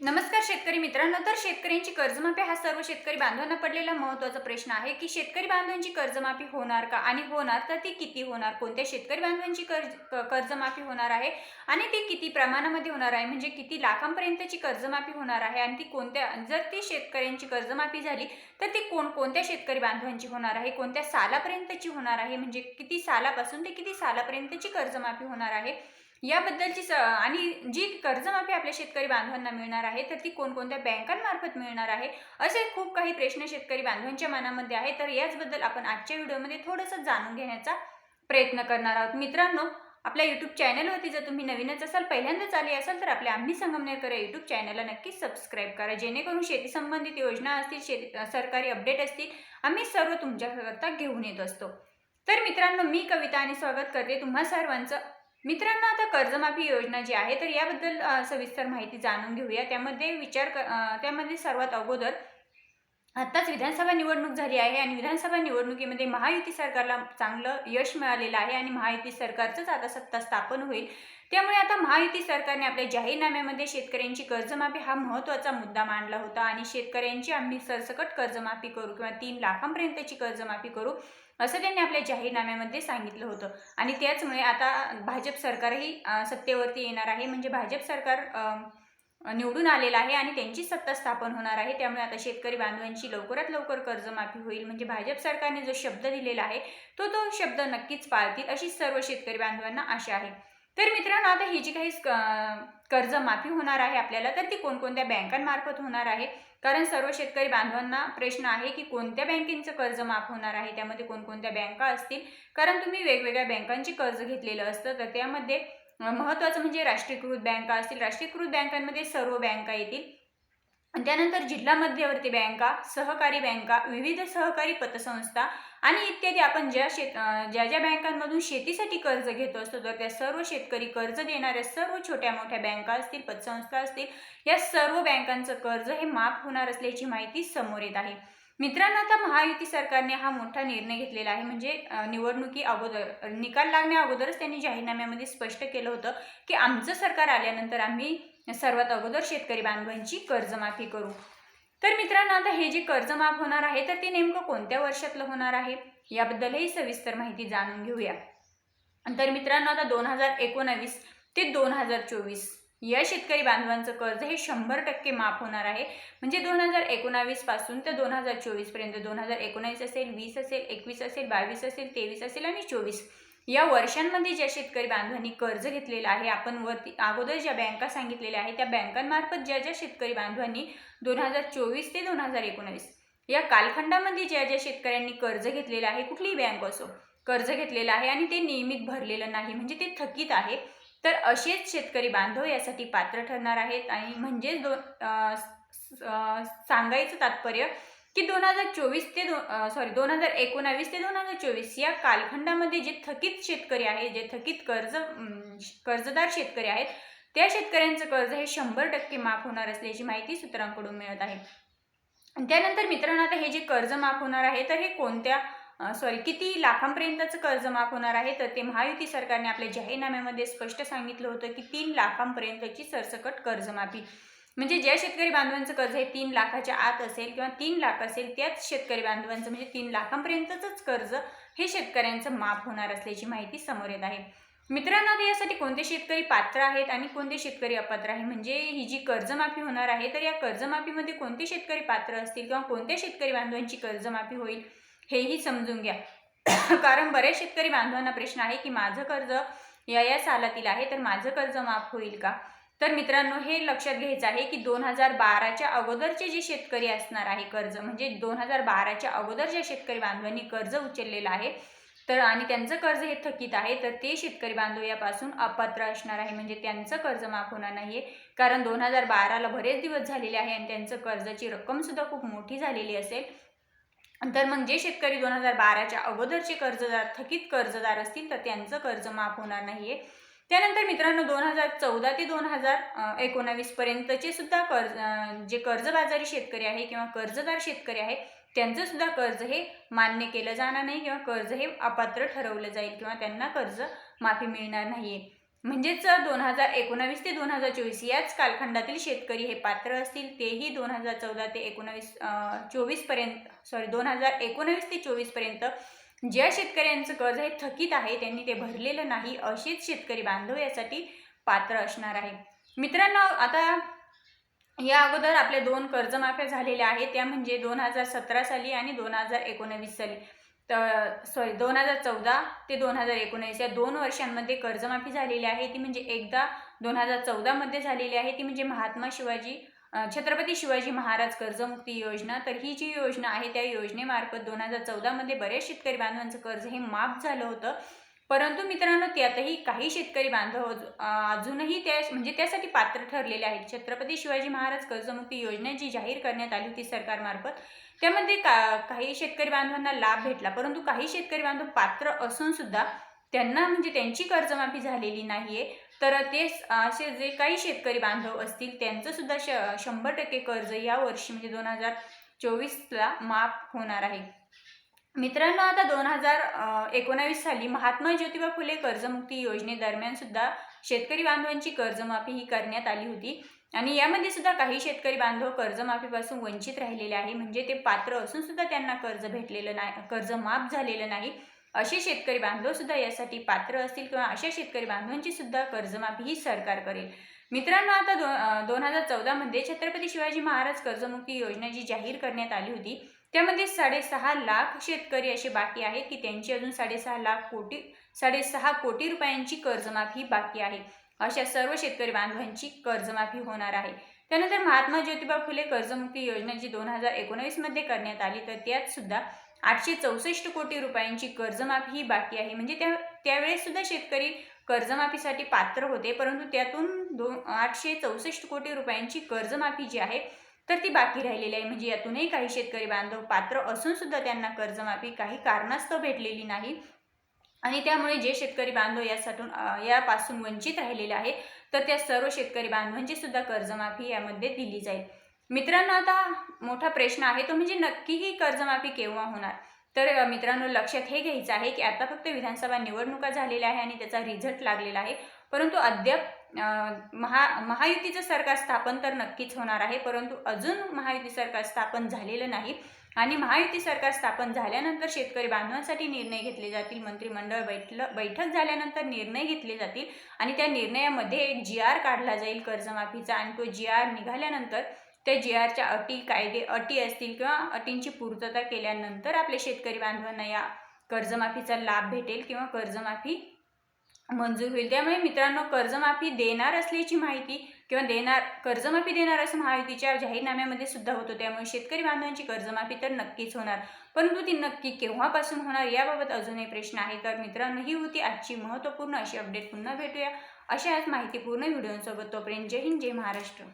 नमस्कार शेतकरी मित्रांनो. तर शेतकऱ्यांची कर्जमाफी हा सर्व शेतकरी बांधवांना पडलेला महत्त्वाचा प्रश्न आहे की शेतकरी बांधवांची कर्जमाफी होणार का? आणि होणार तर ती किती होणार? कोणत्या शेतकरी बांधवांची कर्ज क- कर्जमाफी होणार आहे? आणि ती किती प्रमाणामध्ये होणार आहे? म्हणजे किती लाखांपर्यंतची कर्जमाफी होणार आहे? आणि ती कोणत्या जर ती शेतकऱ्यांची कर्जमाफी झाली तर ती कोण कोणत्या शेतकरी बांधवांची होणार आहे? कोणत्या सालापर्यंतची होणार आहे? म्हणजे किती सालापासून ते किती सालापर्यंतची कर्जमाफी होणार आहे? याबद्दलची स आणि जी कर्जमाफी आपल्या शेतकरी बांधवांना मिळणार आहे तर ती कोणकोणत्या बँकांमार्फत मिळणार आहे असे खूप काही प्रश्न शेतकरी बांधवांच्या मनामध्ये आहे. तर याचबद्दल आपण आजच्या व्हिडिओमध्ये थोडंसं जाणून घेण्याचा प्रयत्न करणार आहोत. मित्रांनो आपल्या यूट्यूब चॅनलवरती जर तुम्ही नवीनच असाल पहिल्यांदाच आले असाल तर आपल्या आम्ही संगमनेरकर यूट्यूब चॅनलला नक्की सबस्क्राईब करा. जेणेकरून शेती संबंधित योजना असतील शेती सरकारी अपडेट असतील आम्ही सर्व तुमच्याकरता घेऊन येत असतो. तर मित्रांनो मी कविता आणि स्वागत करते तुम्हा सर्वांचं. मित्रांनो आता कर्जमाफी योजना जी आहे तर याबद्दल सविस्तर माहिती जाणून घेऊया. त्यामध्ये विचार क- त्यामध्ये सर्वात अगोदर आत्ताच विधानसभा निवडणूक झाली आहे आणि विधानसभा निवडणुकीमध्ये महायुती सरकारला चांगलं यश मिळालेलं आहे आणि महायुती सरकारचंच आता सत्ता स्थापन होईल. त्यामुळे आता महायुती सरकारने आपल्या जाहीरनाम्यामध्ये शेतकऱ्यांची कर्जमाफी हा महत्त्वाचा मुद्दा मांडला होता. आणि शेतकऱ्यांची आम्ही सरसकट कर्जमाफी करू किंवा तीन लाखांपर्यंतची कर्जमाफी करू असं त्यांनी आपल्या जाहीरनाम्यामध्ये सांगितलं होतं. आणि त्याचमुळे आता भाजप सरकारही सत्तेवरती येणार आहे. म्हणजे भाजप सरकार निवडून आलेलं आहे आणि त्यांची सत्ता स्थापन होणार आहे. त्यामुळे आता शेतकरी बांधवांची लवकरात लवकर कर्जमाफी होईल. म्हणजे भाजप सरकारने जो शब्द दिलेला आहे तो तो शब्द नक्कीच पाळतील अशी सर्व शेतकरी बांधवांना आशा आहे. तर मित्रांनो आता ही जी काही क- कर्जमाफी होणार आहे आपल्याला तर ती कोणकोणत्या बँकांमार्फत होणार आहे? कारण सर्व शेतकरी बांधवांना प्रश्न आहे की कोणत्या बँकेचं कर्ज माफ होणार आहे? त्यामध्ये कोणकोणत्या बँका असतील? कारण तुम्ही वेगवेगळ्या बँकांची कर्ज घेतलेलं असतं तर त्यामध्ये महत्त्वाचं म्हणजे राष्ट्रीयकृत बँका असतील. राष्ट्रीयकृत बँकांमध्ये सर्व बँका येतील. त्यानंतर जिल्हा मध्यवर्ती बँका सहकारी बँका विविध सहकारी पतसंस्था आणि इत्यादी. आपण ज्या शेत ज्या ज्या बँकांमधून शेतीसाठी कर्ज घेतो असतो तर त्या सर्व शेतकरी कर्ज देणाऱ्या सर्व छोट्या मोठ्या बँका असतील पतसंस्था असतील या सर्व बँकांचं कर्ज हे माफ होणार असल्याची माहिती समोर येत आहे. मित्रांनो आता महायुती सरकारने हा मोठा निर्णय घेतलेला आहे. म्हणजे निवडणुकी अगोदर निकाल लागण्या अगोदरच त्यांनी जाहीरनाम्यामध्ये स्पष्ट केलं होतं की आमचं सरकार आल्यानंतर आम्ही सर्वात अगोदर शेतकरी बांधवांची कर्जमाफी करू. तर मित्रांनो आता हे जे कर्ज माफ होणार आहे तर ते नेमकं कोणत्या वर्षातलं होणार आहे? याबद्दलही सविस्तर माहिती जाणून घेऊया. तर मित्रांनो आता दोन हजार एकोणावीस ते दोन हजार चोवीस या शेतकरी बांधवांचं कर्ज हे शंभर टक्के माफ होणार आहे. म्हणजे दोन हजार एकोणावीसपासून ते दोन हजार चोवीसपर्यंत दोन हजार एकोणावीस असेल वीस असेल एकवीस असेल बावीस असेल तेवीस असेल आणि चोवीस या वर्षांमध्ये ज्या शेतकरी बांधवांनी कर्ज घेतलेलं आहे आपण वरती अगोदर ज्या बँका सांगितलेल्या आहेत त्या बँकांमार्फत ज्या ज्या शेतकरी बांधवांनी दोन हजार चोवीस ते दोन हजार एकोणावीस या कालखंडामध्ये ज्या ज्या शेतकऱ्यांनी कर्ज घेतलेलं आहे कुठलीही बँक असो कर्ज घेतलेलं आहे आणि ते नियमित भरलेलं नाही म्हणजे ते थकीत आहे तर असेच शेतकरी बांधव यासाठी पात्र ठरणार आहेत आणि म्हणजेच दोन सांगायचं तात्पर्य की दोन हजार चोवीस ते दोन सॉरी दोन हजार एकोणावीस ते दोन हजार चोवीस या कालखंडामध्ये जे थकीत शेतकरी आहे जे थकीत कर्ज कर्जदार शेतकरी आहेत त्या शेतकऱ्यांचं कर्ज हे शंभर टक्के माफ होणार असल्याची माहिती सूत्रांकडून मिळत आहे. त्यानंतर मित्रांनो आता हे जे कर्ज माफ होणार आहे तर हे कोणत्या सॉरी किती लाखांपर्यंतचं कर्ज माफ होणार आहे तर ते महायुती सरकारने आपल्या जाहीरनाम्यामध्ये स्पष्ट सांगितलं होतं की तीन लाखांपर्यंतची सरसकट कर्जमाफी. म्हणजे ज्या शेतकरी बांधवांचं कर्ज हे तीन लाखाच्या आत असेल किंवा तीन लाख असेल त्याच शेतकरी बांधवांचं म्हणजे तीन लाखांपर्यंतच कर्ज हे शेतकऱ्यांचं माफ होणार असल्याची माहिती समोर येत आहे. मित्रांनो आता यासाठी कोणते शेतकरी पात्र आहेत आणि कोणते शेतकरी अपात्र आहे? म्हणजे ही जी कर्जमाफी होणार आहे तर या कर्जमाफीमध्ये कोणते शेतकरी पात्र असतील किंवा कोणत्या शेतकरी बांधवांची कर्जमाफी होईल हेही समजून घ्या. कारण बऱ्याच शेतकरी बांधवांना प्रश्न आहे की माझं कर्ज या या सालातील आहे तर माझं कर्ज माफ होईल का? तर मित्रांनो हे लक्षात घ्यायचं आहे की दोन हजार बाराच्या अगोदरचे जे शेतकरी असणार आहे कर्ज म्हणजे दोन हजार बाराच्या अगोदर ज्या शेतकरी बांधवांनी कर्ज उचललेलं आहे तर आणि त्यांचं कर्ज हे थकीत आहे तर ते शेतकरी बांधव यापासून अपात्र असणार आहे म्हणजे त्यांचं कर्ज माफ होणार नाही आहे कारण दोन हजार बाराला बरेच दिवस झालेले आहे आणि त्यांचं कर्जाची रक्कमसुद्धा खूप मोठी झालेली असेल. तर मग जे शेतकरी दोन हजार बाराच्या अगोदरचे कर्जदार थकीत कर्जदार असतील तर त्यांचं कर्ज माफ होणार नाही आहे त्यानंतर मित्रांनो दोन हजार चौदा ते दोन हजार एकोणावीस पर्यंतचे सुद्धा कर्ज जे कर्जबाजारी शेतकरी आहे किंवा कर्जदार शेतकरी आहे त्यांचं सुद्धा कर्ज हे मान्य केलं जाणार नाही किंवा कर्ज हे अपात्र ठरवलं जाईल किंवा त्यांना कर्ज माफी मिळणार नाहीये. म्हणजेच दोन हजार एकोणावीस ते दोन हजार चोवीस याच कालखंडातील शेतकरी हे पात्र असतील तेही दोन हजार चौदा ते एकोणावीस चोवीसपर्यंत सॉरी दोन हजार एकोणावीस ते चोवीसपर्यंत ज्या शेतकऱ्यांचं कर्ज हे थकीत आहे त्यांनी ते भरलेलं नाही असेच शेतकरी बांधव यासाठी पात्र असणार आहे. मित्रांनो आता या अगोदर आपल्या दोन कर्जमाफ्या झालेल्या आहेत. त्या म्हणजे दोन हजार सतरा साली आणि दोन हजार एकोणवीस साली. तर सॉरी दोन हजार चौदा ते दोन हजार एकोणीस या दोन वर्षांमध्ये कर्जमाफी झालेली आहे. ती म्हणजे एकदा दोन हजार चौदामध्ये झालेली आहे. ती म्हणजे महात्मा शिवाजी छत्रपती शिवाजी महाराज कर्जमुक्ती योजना तर ही जी योजना आहे त्या योजनेमार्फत दोन हजार चौदामध्ये बऱ्याच शेतकरी बांधवांचं कर्ज हे माफ झालं होतं. परंतु मित्रांनो त्यातही काही शेतकरी बांधव अजूनही त्या म्हणजे त्यासाठी पात्र ठरलेले आहेत. छत्रपती शिवाजी महाराज कर्जमुक्ती योजना जी जाहीर करण्यात आली होती सरकारमार्फत त्यामध्ये का काही शेतकरी बांधवांना लाभ भेटला. परंतु काही शेतकरी बांधव पात्र असून सुद्धा त्यांना म्हणजे त्यांची कर्जमाफी झालेली नाहीये. तर ते असे जे काही शेतकरी बांधव असतील त्यांचं सुद्धा श शंभर टक्के कर्ज या वर्षी म्हणजे दोन हजार चोवीसला माफ होणार आहे. मित्रांनो आता दोन हजार एकोणावीस साली महात्मा ज्योतिबा फुले कर्जमुक्ती योजनेदरम्यान सुद्धा शेतकरी बांधवांची कर्जमाफी ही करण्यात आली होती. आणि यामध्ये सुद्धा काही शेतकरी बांधव कर्जमाफीपासून वंचित राहिलेले आहे. म्हणजे ते पात्र असून सुद्धा त्यांना कर्ज भेटलेलं नाही कर्ज माफ झालेलं नाही. असे शेतकरी बांधव सुद्धा यासाठी पात्र असतील किंवा अशा शेतकरी बांधवांची सुद्धा कर्जमाफी ही सरकार करेल. मित्रांनो आता दो दोन हजार चौदामध्ये छत्रपती शिवाजी महाराज कर्जमुक्ती योजना जी जाहीर करण्यात आली होती त्यामध्ये साडेसहा लाख शेतकरी असे बाकी आहेत की त्यांची अजून साडेसहा लाख कोटी साडेसहा कोटी रुपयांची कर्जमाफी बाकी आहे. अशा सर्व शेतकरी बांधवांची कर्जमाफी होणार आहे. त्यानंतर महात्मा ज्योतिबा फुले कर्जमुक्ती योजना जी दोन हजार एकोणावीसमध्ये करण्यात आली तर त्यात सुद्धा आठशे चौसष्ट कोटी रुपयांची कर्जमाफी ही बाकी आहे. म्हणजे त्या त्यावेळेस सुद्धा शेतकरी कर्जमाफीसाठी पात्र होते परंतु त्यातून दोन आठशे चौसष्ट कोटी रुपयांची कर्जमाफी जी आहे तर ती बाकी राहिलेली आहे. म्हणजे यातूनही काही शेतकरी बांधव पात्र असून सुद्धा त्यांना कर्जमाफी काही कारणास्तव भेटलेली नाही. आणि त्यामुळे जे शेतकरी बांधव यासाठी यापासून वंचित राहिलेले आहे तर त्या सर्व शेतकरी बांधवांची सुद्धा कर्जमाफी यामध्ये दिली जाईल. मित्रांनो आता मोठा प्रश्न आहे. तो म्हणजे नक्की ही कर्जमाफी केव्हा होणार? तर मित्रांनो लक्षात हे घ्यायचं आहे की आता फक्त विधानसभा निवडणुका झालेल्या आहे आणि त्याचा रिझल्ट लागलेला आहे. परंतु अद्याप महा महायुतीचं सरकार स्थापन तर नक्कीच होणार आहे. परंतु अजून महायुती सरकार स्थापन झालेलं नाही. आणि महायुती सरकार स्थापन झाल्यानंतर शेतकरी बांधवांसाठी निर्णय घेतले जातील. मंत्रिमंडळ बैठल बैठक झाल्यानंतर निर्णय घेतले जातील. आणि त्या निर्णयामध्ये एक जी आर काढला जाईल कर्जमाफीचा. आणि तो जी आर निघाल्यानंतर त्या जी आरच्या अटी कायदे अटी असतील किंवा अटींची पूर्तता केल्यानंतर आपल्या शेतकरी बांधवांना या कर्जमाफीचा लाभ भेटेल किंवा कर्जमाफी मंजूर होईल. त्यामुळे मित्रांनो कर्जमाफी देणार असल्याची माहिती किंवा देणार कर्जमाफी देणार असं महायुतीच्या जाहीरनाम्यामध्ये सुद्धा होतं. त्यामुळे शेतकरी बांधवांची कर्जमाफी तर नक्कीच होणार. परंतु ती नक्की केव्हापासून होणार याबाबत अजूनही प्रश्न आहे. तर मित्रांनो ही होती आजची महत्त्वपूर्ण अशी अपडेट. पुन्हा भेटूया अशाच माहितीपूर्ण व्हिडिओसोबत. तोपर्यंत जय हिंद जय महाराष्ट्र.